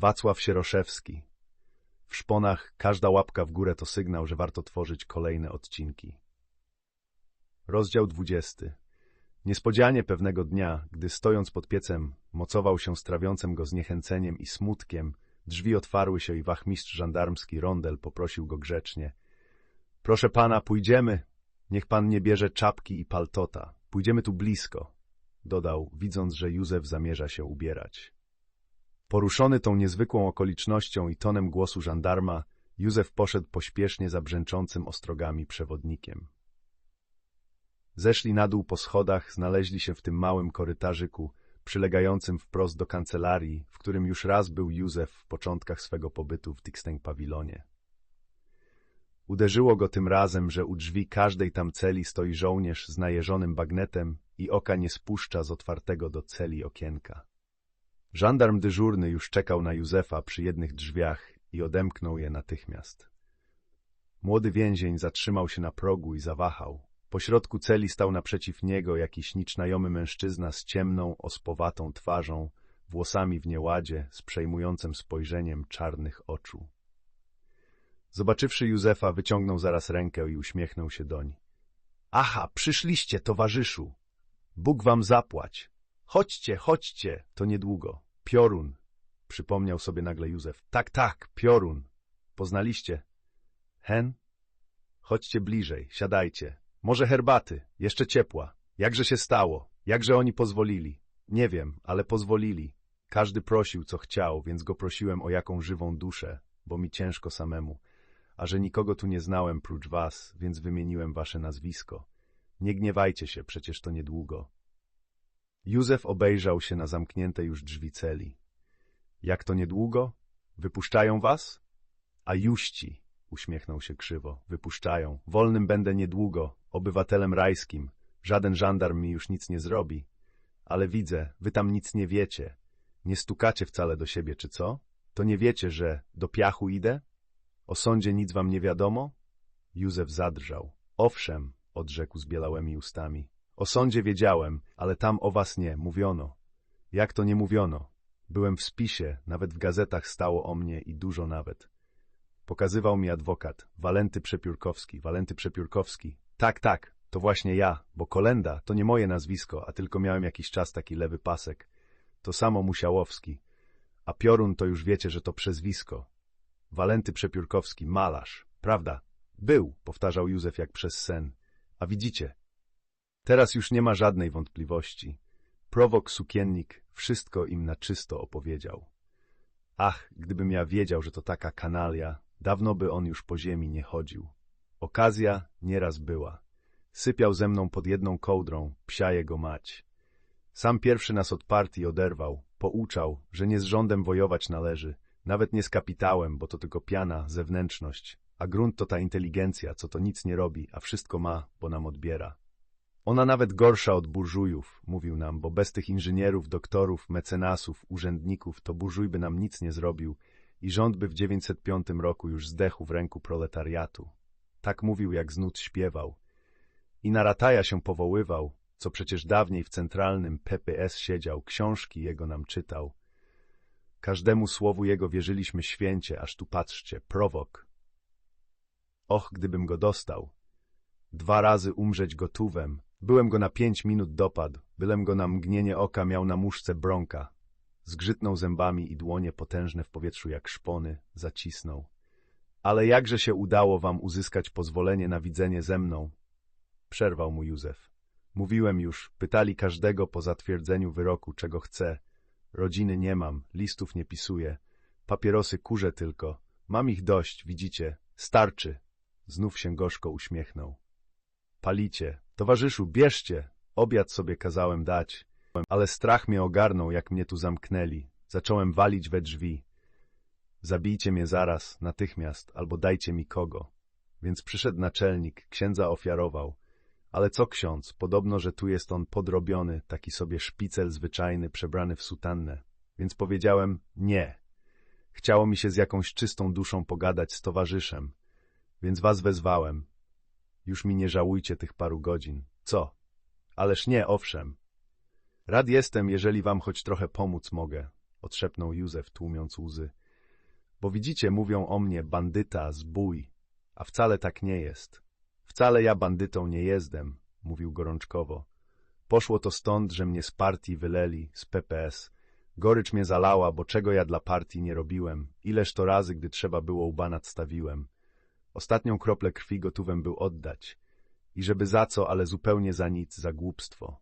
Wacław Sieroszewski. W szponach każda łapka w górę to sygnał, że warto tworzyć kolejne odcinki. Rozdział 20. Niespodzianie pewnego dnia, gdy stojąc pod piecem, mocował się strawiącym go zniechęceniem i smutkiem, drzwi otwarły się i wachmistrz żandarmski Rondel poprosił go grzecznie. Proszę pana, pójdziemy. Niech pan nie bierze czapki i paltota. Pójdziemy tu blisko, dodał, widząc, że Józef zamierza się ubierać. Poruszony tą niezwykłą okolicznością i tonem głosu żandarma, Józef poszedł pośpiesznie za brzęczącym ostrogami przewodnikiem. Zeszli na dół po schodach, znaleźli się w tym małym korytarzyku, przylegającym wprost do kancelarii, w którym już raz był Józef w początkach swego pobytu w Dixteng pawilonie. Uderzyło go tym razem, że u drzwi każdej tam celi stoi żołnierz z najeżonym bagnetem i oka nie spuszcza z otwartego do celi okienka. Żandarm dyżurny już czekał na Józefa przy jednych drzwiach i odemknął je natychmiast. Młody więzień zatrzymał się na progu i zawahał. Po środku celi stał naprzeciw niego jakiś nicznajomy mężczyzna z ciemną, ospowatą twarzą, włosami w nieładzie, z przejmującym spojrzeniem czarnych oczu. Zobaczywszy Józefa, wyciągnął zaraz rękę i uśmiechnął się doń. Aha, przyszliście, towarzyszu! Bóg wam zapłać! Chodźcie, chodźcie, to niedługo. Piorun, przypomniał sobie nagle Józef. Tak, tak, piorun. Poznaliście? Hen? Chodźcie bliżej, siadajcie. Może herbaty, jeszcze ciepła. Jakże się stało? Jakże oni pozwolili? Nie wiem, ale pozwolili. Każdy prosił, co chciał, więc go prosiłem o jaką żywą duszę, bo mi ciężko samemu. A że nikogo tu nie znałem prócz was, więc wymieniłem wasze nazwisko. Nie gniewajcie się, przecież to niedługo. Józef obejrzał się na zamknięte już drzwi celi. Jak to niedługo? Wypuszczają was? A juści, uśmiechnął się krzywo, wypuszczają. Wolnym będę niedługo, obywatelem rajskim. Żaden żandarm mi już nic nie zrobi. Ale widzę, wy tam nic nie wiecie. Nie stukacie wcale do siebie, czy co? To nie wiecie, że do piachu idę? O sądzie nic wam nie wiadomo? Józef zadrżał. Owszem, odrzekł z bielałymi ustami. O sądzie wiedziałem, ale tam o was nie, mówiono. Jak to nie mówiono? Byłem w spisie, nawet w gazetach stało o mnie i dużo nawet. Pokazywał mi adwokat, Walenty Przepiórkowski, Walenty Przepiórkowski. Tak, tak, to właśnie ja, bo Kolenda to nie moje nazwisko, a tylko miałem jakiś czas taki lewy pasek. To samo Musiałowski. A Piorun to już wiecie, że to przezwisko. Walenty Przepiórkowski, malarz, prawda? Był, powtarzał Józef jak przez sen. A widzicie, Teraz już nie ma żadnej wątpliwości. Prowok sukiennik wszystko im na czysto opowiedział. Ach, gdybym ja wiedział, że to taka kanalia, dawno by on już po ziemi nie chodził. Okazja nieraz była. Sypiał ze mną pod jedną kołdrą, psia jego mać. Sam pierwszy nas od partii oderwał, pouczał, że nie z rządem wojować należy, nawet nie z kapitałem, bo to tylko piana, zewnętrzność, a grunt to ta inteligencja, co to nic nie robi, a wszystko ma, bo nam odbiera. Ona nawet gorsza od burżujów, mówił nam, bo bez tych inżynierów, doktorów, mecenasów, urzędników to burżuj by nam nic nie zrobił i rząd by w 905 roku już zdechł w ręku proletariatu. Tak mówił, jak znud śpiewał. I na Rataja się powoływał, co przecież dawniej w centralnym PPS siedział, książki jego nam czytał. Każdemu słowu jego wierzyliśmy święcie, aż tu patrzcie, prowok. Och, gdybym go dostał. Dwa razy umrzeć gotówem, Byłem go na pięć minut dopadł, bylem go na mgnienie oka miał na muszce bronka. Zgrzytnął zębami i dłonie potężne w powietrzu jak szpony, zacisnął. Ale jakże się udało wam uzyskać pozwolenie na widzenie ze mną? Przerwał mu Józef. Mówiłem już, pytali każdego po zatwierdzeniu wyroku, czego chce. Rodziny nie mam, listów nie pisuję, papierosy kurzę tylko. Mam ich dość, widzicie, starczy. Znów się gorzko uśmiechnął. Palicie, Towarzyszu, bierzcie! Obiad sobie kazałem dać, ale strach mnie ogarnął, jak mnie tu zamknęli. Zacząłem walić we drzwi. Zabijcie mnie zaraz, natychmiast, albo dajcie mi kogo. Więc przyszedł naczelnik, księdza ofiarował. Ale co ksiądz, podobno, że tu jest on podrobiony, taki sobie szpicel zwyczajny, przebrany w sutannę. Więc powiedziałem, nie. Chciało mi się z jakąś czystą duszą pogadać z towarzyszem. Więc was wezwałem. Już mi nie żałujcie tych paru godzin. Co? Ależ nie, owszem. Rad jestem, jeżeli wam choć trochę pomóc mogę. odszepnął Józef, tłumiąc łzy. Bo widzicie, mówią o mnie bandyta, zbój, a wcale tak nie jest. Wcale ja bandytą nie jestem, mówił gorączkowo. Poszło to stąd, że mnie z partii wyleli, z PPS. Gorycz mnie zalała, bo czego ja dla partii nie robiłem, ileż to razy, gdy trzeba było łba nadstawiłem. Ostatnią kroplę krwi gotówem był oddać. I żeby za co, ale zupełnie za nic, za głupstwo.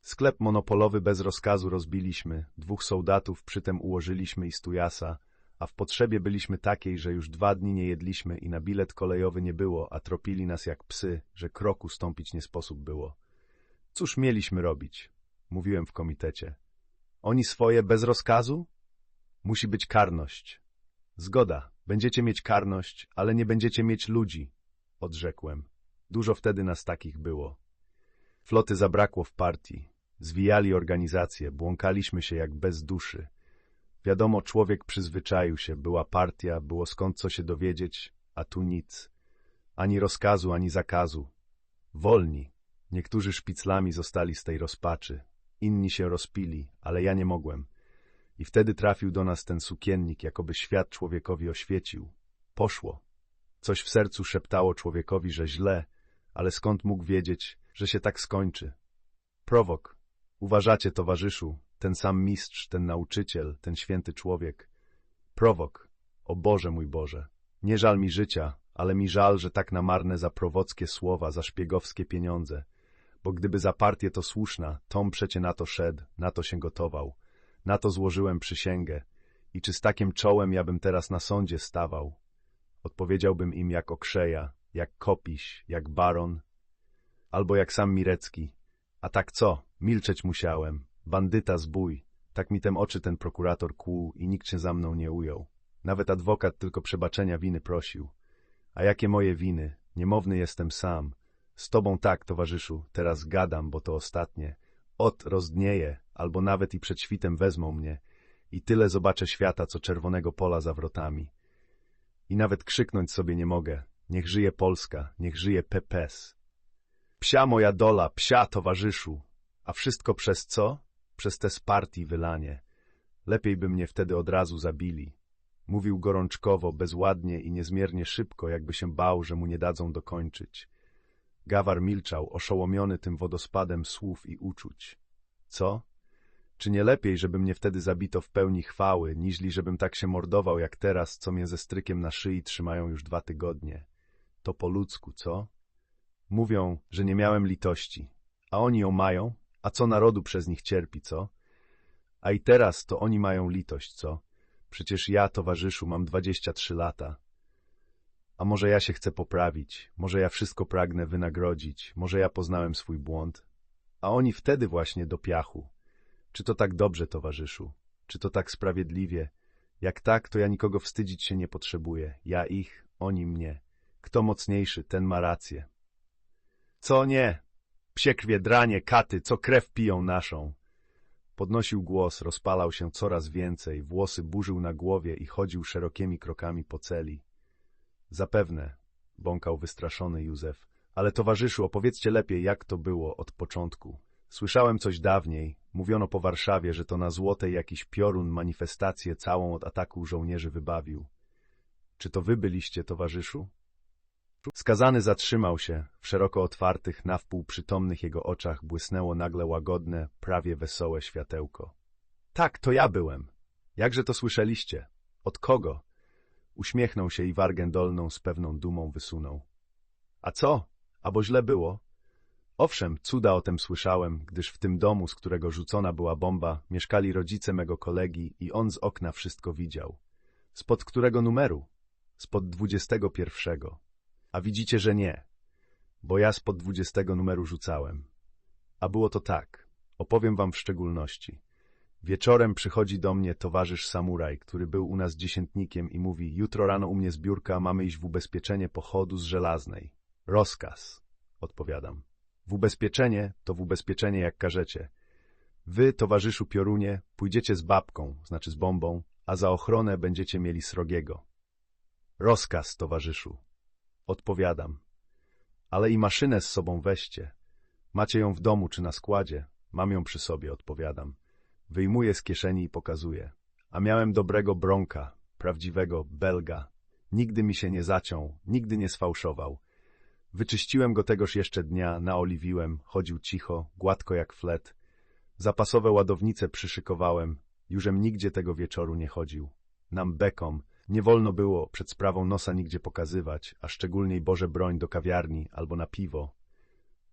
Sklep monopolowy bez rozkazu rozbiliśmy, dwóch soldatów przytem ułożyliśmy i stujasa, a w potrzebie byliśmy takiej, że już dwa dni nie jedliśmy i na bilet kolejowy nie było, a tropili nas jak psy, że kroku stąpić nie sposób było. Cóż mieliśmy robić? Mówiłem w komitecie. Oni swoje bez rozkazu? Musi być karność. Zgoda, będziecie mieć karność, ale nie będziecie mieć ludzi, odrzekłem. Dużo wtedy nas takich było. Floty zabrakło w partii. Zwijali organizację, błąkaliśmy się jak bez duszy. Wiadomo, człowiek przyzwyczaił się, była partia, było skąd co się dowiedzieć, a tu nic. Ani rozkazu, ani zakazu. Wolni. Niektórzy szpiclami zostali z tej rozpaczy. Inni się rozpili, ale ja nie mogłem. I wtedy trafił do nas ten sukiennik, jakoby świat człowiekowi oświecił. Poszło. Coś w sercu szeptało człowiekowi, że źle, ale skąd mógł wiedzieć, że się tak skończy? Prowok. Uważacie, towarzyszu, ten sam mistrz, ten nauczyciel, ten święty człowiek. Prowok. O Boże mój Boże. Nie żal mi życia, ale mi żal, że tak na marne za prowockie słowa, za szpiegowskie pieniądze. Bo gdyby za partię to słuszna, Tom przecie na to szedł, na to się gotował. Na to złożyłem przysięgę. I czy z takim czołem ja bym teraz na sądzie stawał? Odpowiedziałbym im jak Okrzeja, jak Kopiś, jak Baron, albo jak sam Mirecki. A tak co? Milczeć musiałem. Bandyta zbój. Tak mi tem oczy ten prokurator kłuł i nikt się za mną nie ujął. Nawet adwokat tylko przebaczenia winy prosił. A jakie moje winy? Niemowny jestem sam. Z tobą tak, towarzyszu, teraz gadam, bo to ostatnie. Ot rozdnieje, albo nawet i przed świtem wezmą mnie. I tyle zobaczę świata, co czerwonego pola za wrotami. I nawet krzyknąć sobie nie mogę. Niech żyje Polska, niech żyje PPS. Psia moja dola, psia towarzyszu. A wszystko przez co? Przez te z partii wylanie. Lepiej by mnie wtedy od razu zabili. Mówił gorączkowo, bezładnie i niezmiernie szybko, jakby się bał, że mu nie dadzą dokończyć. Gawar milczał, oszołomiony tym wodospadem słów i uczuć. Co? Czy nie lepiej, żeby mnie wtedy zabito w pełni chwały, niźli żebym tak się mordował jak teraz, co mnie ze strykiem na szyi trzymają już dwa tygodnie? To po ludzku, co? Mówią, że nie miałem litości. A oni ją mają? A co narodu przez nich cierpi, co? A i teraz to oni mają litość, co? Przecież ja, towarzyszu, mam dwadzieścia trzy lata. A może ja się chcę poprawić, może ja wszystko pragnę wynagrodzić, może ja poznałem swój błąd. A oni wtedy właśnie do piachu. Czy to tak dobrze, towarzyszu? Czy to tak sprawiedliwie? Jak tak, to ja nikogo wstydzić się nie potrzebuję. Ja ich, oni mnie. Kto mocniejszy, ten ma rację. Co nie? Psie krwie, dranie, katy, co krew piją naszą. Podnosił głos, rozpalał się coraz więcej, włosy burzył na głowie i chodził szerokimi krokami po celi. Zapewne, bąkał wystraszony Józef, ale towarzyszu, opowiedzcie lepiej, jak to było od początku. Słyszałem coś dawniej, mówiono po Warszawie, że to na Złotej jakiś piorun manifestację całą od ataku żołnierzy wybawił. Czy to wy byliście, towarzyszu? Skazany zatrzymał się, w szeroko otwartych, nawpół przytomnych jego oczach błysnęło nagle łagodne, prawie wesołe światełko. Tak, to ja byłem. Jakże to słyszeliście? Od kogo? Uśmiechnął się i wargę dolną z pewną dumą wysunął. A co? Abo źle było? Owszem, cuda o tym słyszałem, gdyż w tym domu, z którego rzucona była bomba, mieszkali rodzice mego kolegi i on z okna wszystko widział. Spod którego numeru? Spod dwudziestego pierwszego. A widzicie, że nie, bo ja spod dwudziestego numeru rzucałem. A było to tak, opowiem wam w szczególności. Wieczorem przychodzi do mnie towarzysz samuraj, który był u nas dziesiętnikiem i mówi, jutro rano u mnie zbiórka, mamy iść w ubezpieczenie pochodu z żelaznej. Rozkaz, odpowiadam. W ubezpieczenie to w ubezpieczenie jak każecie. Wy, towarzyszu Piorunie, pójdziecie z babką, znaczy z bombą, a za ochronę będziecie mieli srogiego. Rozkaz, towarzyszu. Odpowiadam. Ale i maszynę z sobą weźcie. Macie ją w domu czy na składzie? Mam ją przy sobie, odpowiadam. Wyjmuję z kieszeni i pokazuję. A miałem dobrego bronka, prawdziwego Belga. Nigdy mi się nie zaciął, nigdy nie sfałszował. Wyczyściłem go tegoż jeszcze dnia, naoliwiłem, chodził cicho, gładko jak flet. Zapasowe ładownice przyszykowałem, jużem nigdzie tego wieczoru nie chodził. Nam bekom nie wolno było przed sprawą nosa nigdzie pokazywać, a szczególniej Boże broń do kawiarni albo na piwo.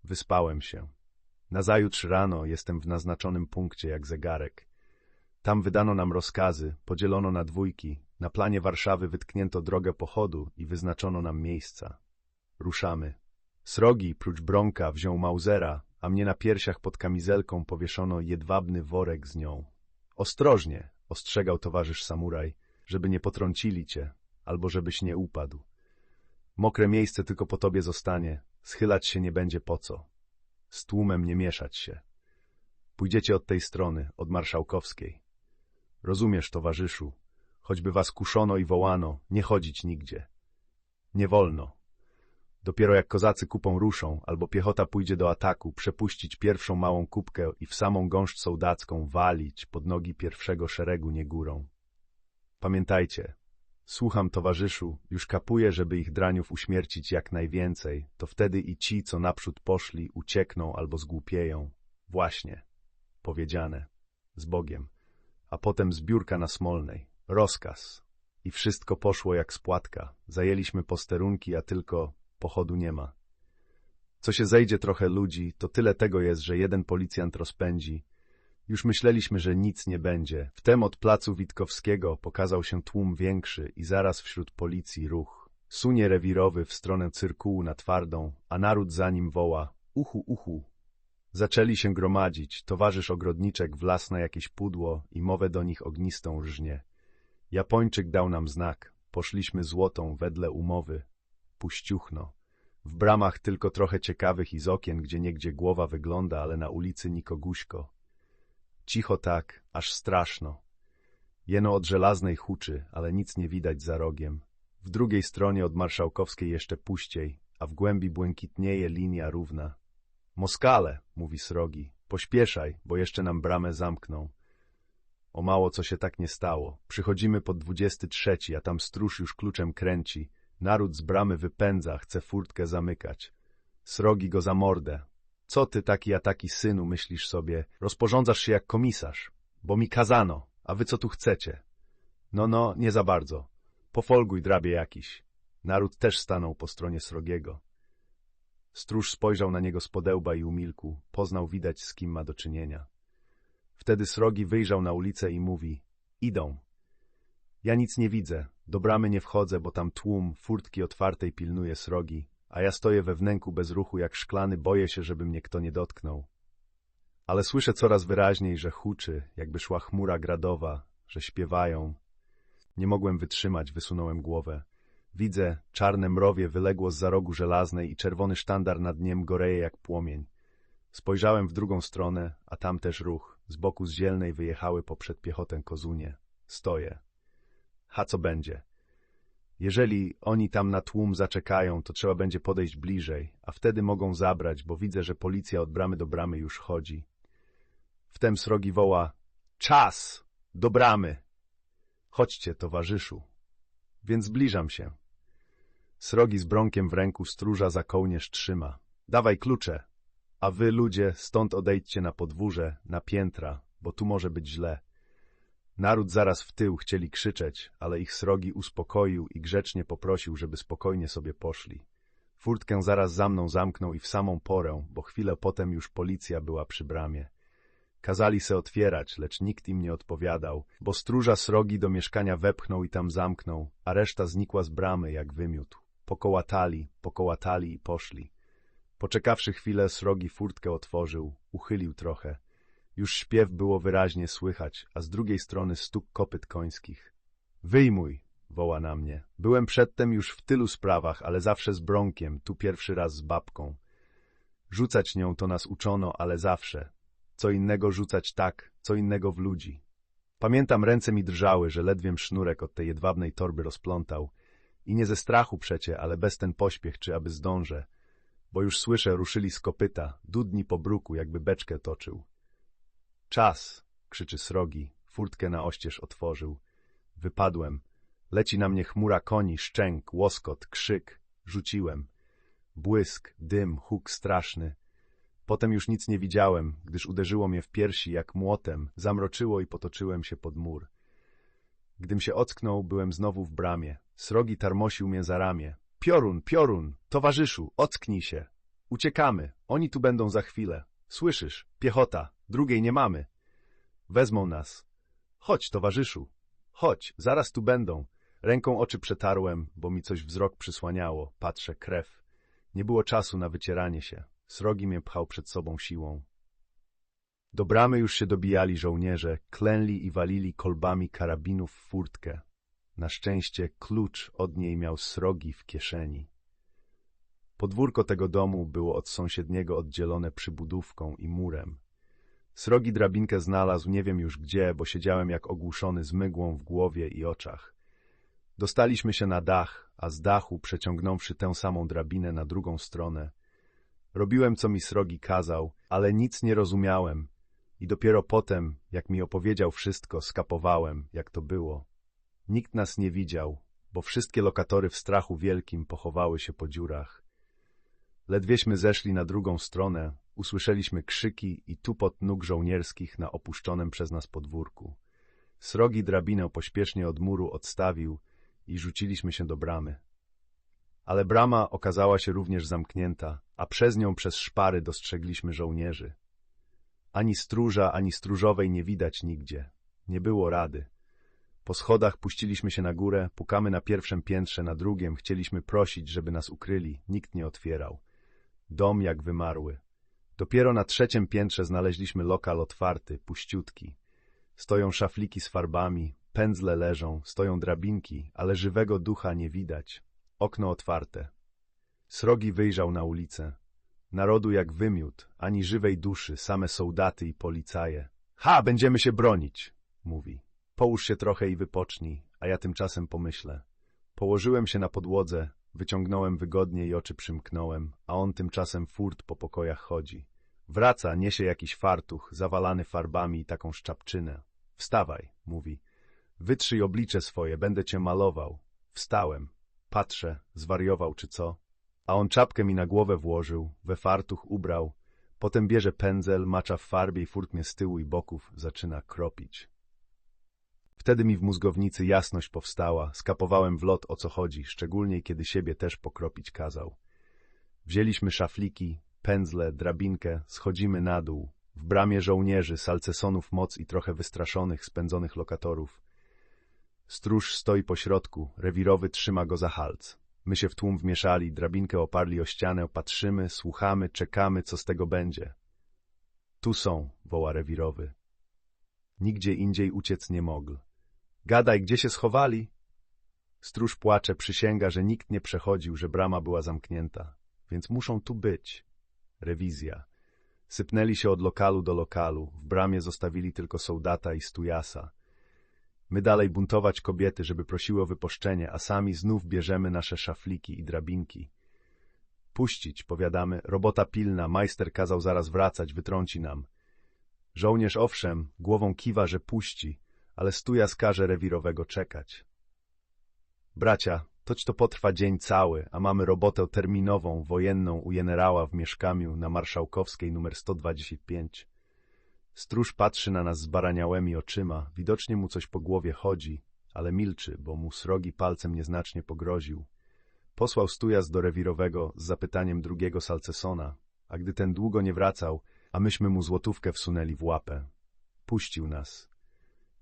Wyspałem się. Nazajutrz rano jestem w naznaczonym punkcie jak zegarek. Tam wydano nam rozkazy, podzielono na dwójki, na planie Warszawy wytknięto drogę pochodu i wyznaczono nam miejsca. Ruszamy. Srogi, prócz Bronka, wziął Mausera, a mnie na piersiach pod kamizelką powieszono jedwabny worek z nią. Ostrożnie, ostrzegał towarzysz samuraj, żeby nie potrącili cię, albo żebyś nie upadł. Mokre miejsce tylko po tobie zostanie, schylać się nie będzie po co. Z tłumem nie mieszać się. Pójdziecie od tej strony, od marszałkowskiej. Rozumiesz, towarzyszu, choćby was kuszono i wołano, nie chodzić nigdzie. Nie wolno. Dopiero jak kozacy kupą ruszą, albo piechota pójdzie do ataku, przepuścić pierwszą małą kubkę i w samą gąszcz sołdacką walić pod nogi pierwszego szeregu nie górą. Pamiętajcie, słucham towarzyszu, już kapuję, żeby ich draniów uśmiercić jak najwięcej, to wtedy i ci, co naprzód poszli, uciekną albo zgłupieją. Właśnie, powiedziane, z Bogiem. A potem zbiórka na Smolnej, rozkaz. I wszystko poszło jak spłatka. Zajęliśmy posterunki, a tylko pochodu nie ma. Co się zejdzie trochę ludzi, to tyle tego jest, że jeden policjant rozpędzi. Już myśleliśmy, że nic nie będzie. Wtem od placu Witkowskiego pokazał się tłum większy i zaraz wśród policji ruch. Sunie rewirowy w stronę cyrkułu na twardą, a naród za nim woła uchu, uchu. Zaczęli się gromadzić, towarzysz ogrodniczek wlasł na jakieś pudło i mowę do nich ognistą rżnie. Japończyk dał nam znak, poszliśmy złotą wedle umowy. Puściuchno. W bramach tylko trochę ciekawych i z okien, gdzie niegdzie głowa wygląda, ale na ulicy nikoguśko. Cicho tak, aż straszno. Jeno od żelaznej huczy, ale nic nie widać za rogiem. W drugiej stronie od marszałkowskiej jeszcze puściej, a w głębi błękitnieje linia równa. Moskale, mówi srogi, pośpieszaj, bo jeszcze nam bramę zamkną. O mało co się tak nie stało. Przychodzimy pod dwudziesty trzeci, a tam stróż już kluczem kręci. Naród z bramy wypędza, chce furtkę zamykać. Srogi go za mordę. Co ty taki a taki synu myślisz sobie? Rozporządzasz się jak komisarz. Bo mi kazano, a wy co tu chcecie? No, no, nie za bardzo. Pofolguj drabie jakiś. Naród też stanął po stronie srogiego. Stróż spojrzał na niego z podełba i umilkł. Poznał widać, z kim ma do czynienia. Wtedy srogi wyjrzał na ulicę i mówi — idą. Ja nic nie widzę, do bramy nie wchodzę, bo tam tłum, furtki otwartej pilnuje srogi, a ja stoję we wnęku bez ruchu jak szklany, boję się, żeby mnie kto nie dotknął. Ale słyszę coraz wyraźniej, że huczy, jakby szła chmura gradowa, że śpiewają. Nie mogłem wytrzymać, wysunąłem głowę. Widzę, czarne mrowie wyległo z za rogu żelaznej i czerwony sztandar nad niem goreje jak płomień. Spojrzałem w drugą stronę, a tam też ruch. Z boku z zielnej wyjechały poprzed piechotę kozunie. Stoję. Ha, co będzie? Jeżeli oni tam na tłum zaczekają, to trzeba będzie podejść bliżej, a wtedy mogą zabrać, bo widzę, że policja od bramy do bramy już chodzi. Wtem srogi woła — czas! Do bramy! Chodźcie, towarzyszu. Więc zbliżam się. Srogi z bronkiem w ręku stróża za kołnierz trzyma. Dawaj klucze, a wy, ludzie, stąd odejdźcie na podwórze, na piętra, bo tu może być źle. Naród zaraz w tył chcieli krzyczeć, ale ich srogi uspokoił i grzecznie poprosił, żeby spokojnie sobie poszli. Furtkę zaraz za mną zamknął i w samą porę, bo chwilę potem już policja była przy bramie. Kazali se otwierać, lecz nikt im nie odpowiadał, bo stróża srogi do mieszkania wepchnął i tam zamknął, a reszta znikła z bramy jak wymiótł. Pokołatali, pokołatali i poszli. Poczekawszy chwilę, srogi furtkę otworzył, uchylił trochę. Już śpiew było wyraźnie słychać, a z drugiej strony stuk kopyt końskich. Wyjmuj, woła na mnie. Byłem przedtem już w tylu sprawach, ale zawsze z bronkiem, tu pierwszy raz z babką. Rzucać nią to nas uczono, ale zawsze. Co innego rzucać tak, co innego w ludzi. Pamiętam, ręce mi drżały, że ledwiem sznurek od tej jedwabnej torby rozplątał. I nie ze strachu przecie, ale bez ten pośpiech, czy aby zdążę. Bo już słyszę, ruszyli z kopyta, dudni po bruku, jakby beczkę toczył. Czas, krzyczy srogi. furtkę na oścież otworzył. Wypadłem. Leci na mnie chmura koni, szczęk, łoskot, krzyk. Rzuciłem. Błysk, dym, huk straszny. Potem już nic nie widziałem, gdyż uderzyło mnie w piersi jak młotem, zamroczyło i potoczyłem się pod mur. Gdym się ocknął, byłem znowu w bramie. Srogi tarmosił mnie za ramię. Piorun, piorun, towarzyszu, ocknij się. Uciekamy, oni tu będą za chwilę. Słyszysz, piechota, drugiej nie mamy. Wezmą nas. Chodź, towarzyszu, chodź, zaraz tu będą. Ręką oczy przetarłem, bo mi coś wzrok przysłaniało. Patrzę, krew. Nie było czasu na wycieranie się. Srogi mnie pchał przed sobą siłą. Do bramy już się dobijali żołnierze, klęli i walili kolbami karabinów w furtkę. Na szczęście klucz od niej miał srogi w kieszeni. Podwórko tego domu było od sąsiedniego oddzielone przybudówką i murem. Srogi drabinkę znalazł nie wiem już gdzie, bo siedziałem jak ogłuszony z mygłą w głowie i oczach. Dostaliśmy się na dach, a z dachu, przeciągnąwszy tę samą drabinę na drugą stronę, robiłem, co mi srogi kazał, ale nic nie rozumiałem i dopiero potem, jak mi opowiedział wszystko, skapowałem, jak to było. Nikt nas nie widział, bo wszystkie lokatory w strachu wielkim pochowały się po dziurach. Ledwieśmy zeszli na drugą stronę, usłyszeliśmy krzyki i tupot nóg żołnierskich na opuszczonym przez nas podwórku. Srogi drabinę pośpiesznie od muru odstawił i rzuciliśmy się do bramy. Ale brama okazała się również zamknięta, a przez nią przez szpary dostrzegliśmy żołnierzy. Ani stróża, ani stróżowej nie widać nigdzie. Nie było rady. Po schodach puściliśmy się na górę, pukamy na pierwszym piętrze, na drugim, chcieliśmy prosić, żeby nas ukryli. Nikt nie otwierał. Dom jak wymarły. Dopiero na trzecim piętrze znaleźliśmy lokal otwarty, puściutki. Stoją szafliki z farbami, pędzle leżą, stoją drabinki, ale żywego ducha nie widać. Okno otwarte. Srogi wyjrzał na ulicę. Narodu jak wymiót, ani żywej duszy, same sołdaty i policaje. Ha, będziemy się bronić, mówi. Połóż się trochę i wypocznij, a ja tymczasem pomyślę. Położyłem się na podłodze, wyciągnąłem wygodnie i oczy przymknąłem, a on tymczasem furt po pokojach chodzi. Wraca, niesie jakiś fartuch, zawalany farbami i taką szczapczynę. Wstawaj, mówi. Wytrzyj oblicze swoje, będę cię malował. Wstałem. Patrzę, zwariował czy co? A on czapkę mi na głowę włożył, we fartuch ubrał, potem bierze pędzel, macza w farbie i furt mnie z tyłu i boków zaczyna kropić. Wtedy mi w mózgownicy jasność powstała, skapowałem w lot o co chodzi, szczególnie kiedy siebie też pokropić kazał. Wzięliśmy szafliki, pędzle, drabinkę, schodzimy na dół. W bramie żołnierzy, salcesonów moc i trochę wystraszonych, spędzonych lokatorów. Stróż stoi po środku, rewirowy trzyma go za halc. My się w tłum wmieszali, drabinkę oparli o ścianę, patrzymy, słuchamy, czekamy, co z tego będzie. Tu są, woła rewirowy. Nigdzie indziej uciec nie mogł. Gadaj, gdzie się schowali? Stróż płacze, przysięga, że nikt nie przechodził, że brama była zamknięta. Więc muszą tu być. Rewizja. Sypnęli się od lokalu do lokalu. W bramie zostawili tylko sołdata i stujasa. My dalej buntować kobiety, żeby prosiły o wypuszczenie, a sami znów bierzemy nasze szafliki i drabinki. Puścić, powiadamy, robota pilna, majster kazał zaraz wracać, wytrąci nam. Żołnierz owszem, głową kiwa, że puści, ale stuja skaże rewirowego czekać. Bracia, toć to potrwa dzień cały, a mamy robotę terminową, wojenną u generała w mieszkaniu na Marszałkowskiej numer 125. Stróż patrzy na nas zbaraniałymi oczyma, widocznie mu coś po głowie chodzi, ale milczy, bo mu srogi palcem nieznacznie pogroził. Posłał stujas do rewirowego z zapytaniem drugiego Salcesona, a gdy ten długo nie wracał, a myśmy mu złotówkę wsunęli w łapę. Puścił nas.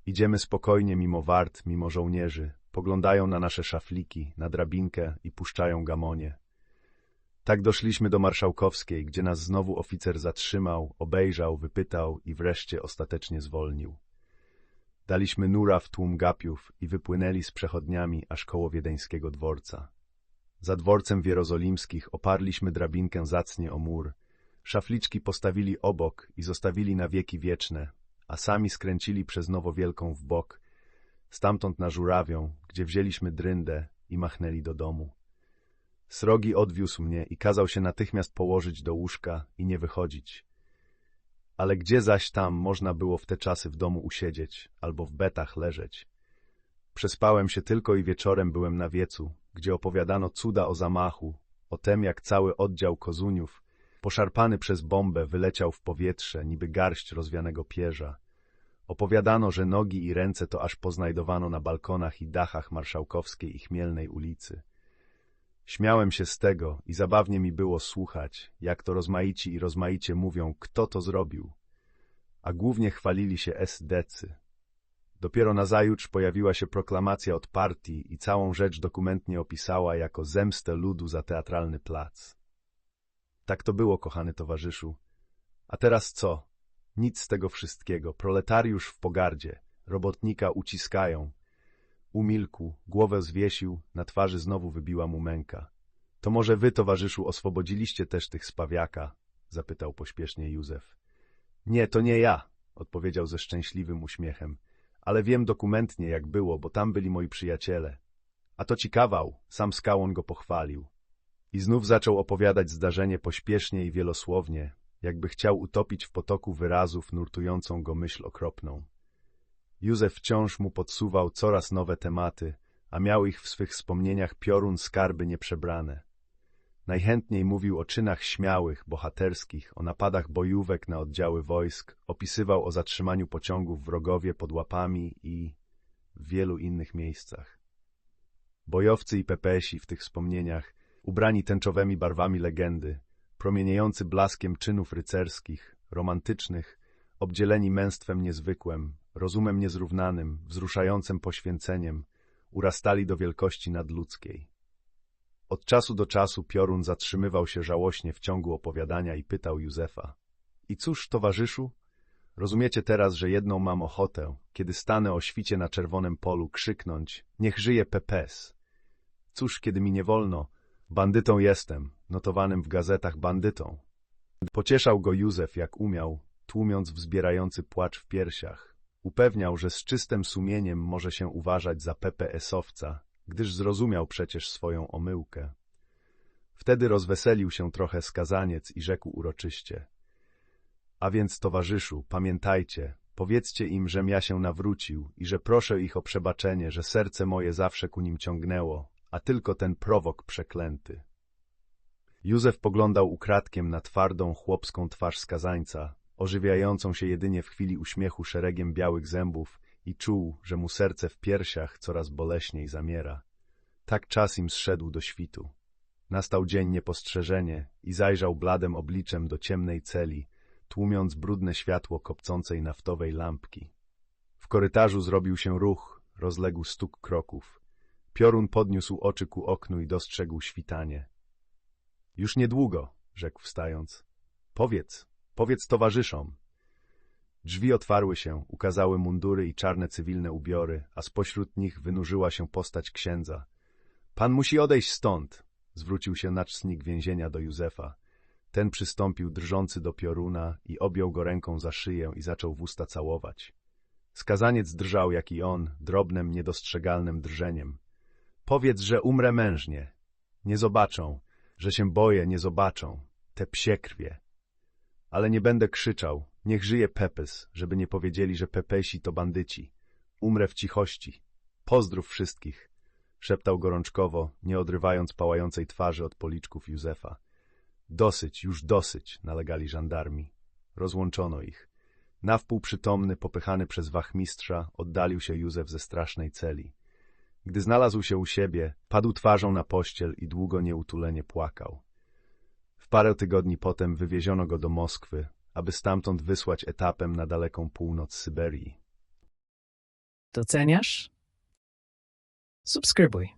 Idziemy spokojnie mimo wart, mimo żołnierzy, poglądają na nasze szafliki, na drabinkę i puszczają gamonie. Tak doszliśmy do Marszałkowskiej, gdzie nas znowu oficer zatrzymał, obejrzał, wypytał i wreszcie ostatecznie zwolnił. Daliśmy nura w tłum gapiów i wypłynęli z przechodniami aż koło wiedeńskiego dworca. Za dworcem w Jerozolimskich oparliśmy drabinkę zacnie o mur, szafliczki postawili obok i zostawili na wieki wieczne, a sami skręcili przez Nowowielką w bok, stamtąd na Żurawią, gdzie wzięliśmy dryndę i machnęli do domu. Srogi odwiózł mnie i kazał się natychmiast położyć do łóżka i nie wychodzić. Ale gdzie zaś tam można było w te czasy w domu usiedzieć, albo w betach leżeć? Przespałem się tylko i wieczorem byłem na wiecu, gdzie opowiadano cuda o zamachu, o tem jak cały oddział kozuniów, poszarpany przez bombę, wyleciał w powietrze, niby garść rozwianego pierza. Opowiadano, że nogi i ręce to aż poznajdowano na balkonach i dachach marszałkowskiej i chmielnej ulicy. Śmiałem się z tego i zabawnie mi było słuchać, jak to rozmaici i rozmaicie mówią, kto to zrobił. A głównie chwalili się esdecy. Dopiero nazajutrz pojawiła się proklamacja od partii i całą rzecz dokumentnie opisała jako zemstę ludu za teatralny plac. Tak to było, kochany towarzyszu. A teraz co? Nic z tego wszystkiego. Proletariusz w pogardzie. Robotnika uciskają. Umilkł, głowę zwiesił, na twarzy znowu wybiła mu męka. To może wy, towarzyszu, oswobodziliście też tych spawiaka? Zapytał pośpiesznie Józef. Nie, to nie ja, odpowiedział ze szczęśliwym uśmiechem. Ale wiem dokumentnie, jak było, bo tam byli moi przyjaciele. A to ci kawał, sam Skałon go pochwalił. I znów zaczął opowiadać zdarzenie pośpiesznie i wielosłownie, jakby chciał utopić w potoku wyrazów nurtującą go myśl okropną. Józef wciąż mu podsuwał coraz nowe tematy, a miał ich w swych wspomnieniach piorun skarby nieprzebrane. Najchętniej mówił o czynach śmiałych, bohaterskich, o napadach bojówek na oddziały wojsk, opisywał o zatrzymaniu pociągów wrogowie pod łapami i w wielu innych miejscach. Bojowcy i pepesi w tych wspomnieniach, ubrani tęczowymi barwami legendy, promieniejący blaskiem czynów rycerskich, romantycznych, obdzieleni męstwem niezwykłym, rozumem niezrównanym, wzruszającym poświęceniem, urastali do wielkości nadludzkiej. Od czasu do czasu piorun zatrzymywał się żałośnie w ciągu opowiadania i pytał Józefa. I cóż, towarzyszu? Rozumiecie teraz, że jedną mam ochotę, kiedy stanę o świcie na czerwonym polu, krzyknąć, niech żyje Pepes. Cóż, kiedy mi nie wolno, bandytą jestem, notowanym w gazetach bandytą. Pocieszał go Józef jak umiał, tłumiąc wzbierający płacz w piersiach. Upewniał, że z czystym sumieniem może się uważać za PPS-owca, gdyż zrozumiał przecież swoją omyłkę. Wtedy rozweselił się trochę skazaniec i rzekł uroczyście. A więc, towarzyszu, pamiętajcie, powiedzcie im, żem ja się nawrócił i że proszę ich o przebaczenie, że serce moje zawsze ku nim ciągnęło, a tylko ten prowok przeklęty. Józef poglądał ukradkiem na twardą, chłopską twarz skazańca, ożywiającą się jedynie w chwili uśmiechu szeregiem białych zębów i czuł, że mu serce w piersiach coraz boleśniej zamiera. Tak czas im zszedł do świtu. Nastał dzień niepostrzeżenie i zajrzał bladem obliczem do ciemnej celi, tłumiąc brudne światło kopcącej naftowej lampki. W korytarzu zrobił się ruch, rozległ stuk kroków. Piorun podniósł oczy ku oknu i dostrzegł świtanie. Już niedługo, rzekł wstając. Powiedz, powiedz towarzyszom. Drzwi otwarły się, ukazały mundury i czarne cywilne ubiory, a spośród nich wynurzyła się postać księdza. Pan musi odejść stąd, zwrócił się naczelnik więzienia do Józefa. Ten przystąpił drżący do pioruna i objął go ręką za szyję i zaczął w usta całować. Skazaniec drżał jak i on, drobnym, niedostrzegalnym drżeniem. Powiedz, że umrę mężnie. Nie zobaczą, że się boję, nie zobaczą. Te psie krwie. Ale nie będę krzyczał. Niech żyje Pepes, żeby nie powiedzieli, że Pepesi to bandyci. Umrę w cichości. Pozdrów wszystkich. Szeptał gorączkowo, nie odrywając pałającej twarzy od policzków Józefa. Dosyć, już dosyć, nalegali żandarmi. Rozłączono ich. Nawpół przytomny, popychany przez wachmistrza, oddalił się Józef ze strasznej celi. Gdy znalazł się u siebie, padł twarzą na pościel i długo nieutulenie płakał. W parę tygodni potem wywieziono go do Moskwy, aby stamtąd wysłać etapem na daleką północ Syberii. Doceniasz? Subskrybuj.